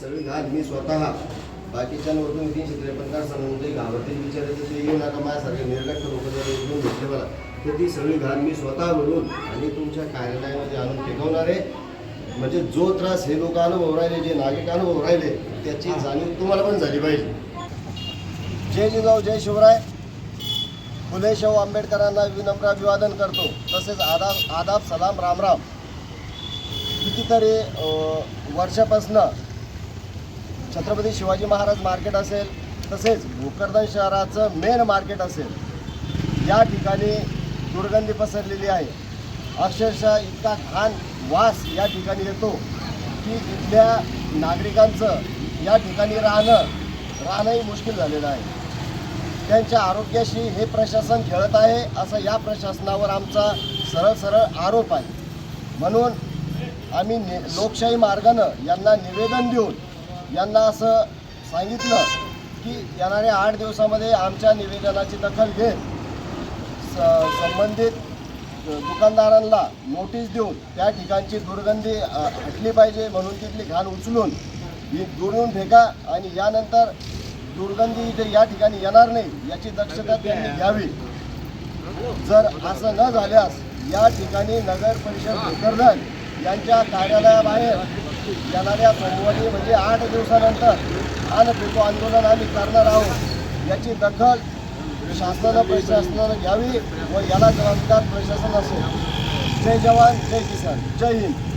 सगळी घाल मी स्वतः बाकीच्यांवरून तीनशे त्रेपन्न तास सांगून घाबरतील विचारायचं ते येऊ नका माझ्यासारखे निर्गत लोक जर उठून घेतले मला तर ती सगळी घाल मी स्वतः म्हणून आणि तुमच्या कार्यालयामध्ये आणून टेकवणार आहे. म्हणजे जो त्रास हे लोक अनुभव राहिले जे नागरिक अनुभव राहिले त्याची जाणीव तुम्हाला पण झाली पाहिजे. जय जिजाऊ जय शिवराय. फुले शाहू आंबेडकरांना विनम्र अभिवादन करतो. तसेच आदाब आदाब सलाम रामराम कितीतरी वर्षापासून वर्षापासनं छत्रपती शिवाजी महाराज मार्केट असेल तसेच भोकरदन शहराचं मेन मार्केट असेल या ठिकाणी दुर्गंधी पसरलेली आहे. अक्षरशः इतका घाण वास या ठिकाणी येतो की इथल्या नागरिकांचं या ठिकाणी राहणं राहणंही मुश्किल झालेलं आहे. त्यांच्या आरोग्याशी हे प्रशासन खेळत आहे असं या प्रशासनावर आमचा सरळ सरळ आरोप आहे. म्हणून आम्ही लोकशाही मार्गानं यांना निवेदन देऊन यांना असं सांगितलं की येणाऱ्या आठ दिवसामध्ये आमच्या निवेदनाची दखल घेत स संबंधित दुकानदारांना नोटीस देऊन त्या ठिकाणची दुर्गंधी हटली पाहिजे म्हणून तिथली घाण उचलून ही दुरून फेका आणि यानंतर दुर्गंधी इथे या ठिकाणी येणार नाही याची दक्षता त्यांनी घ्यावी. जर असं न झाल्यास या ठिकाणी नगर परिषद भोकरदन यांच्या कार्यालयाबाहेर येणाऱ्या सोमवारी म्हणजे आठ दिवसानंतर आन फेको आंदोलन आम्ही करणार आहोत. याची दखल शासनानं प्रशासनानं घ्यावी व याला जबाबदार प्रशासन असेल. जय जवान जय किसान जय हिंद.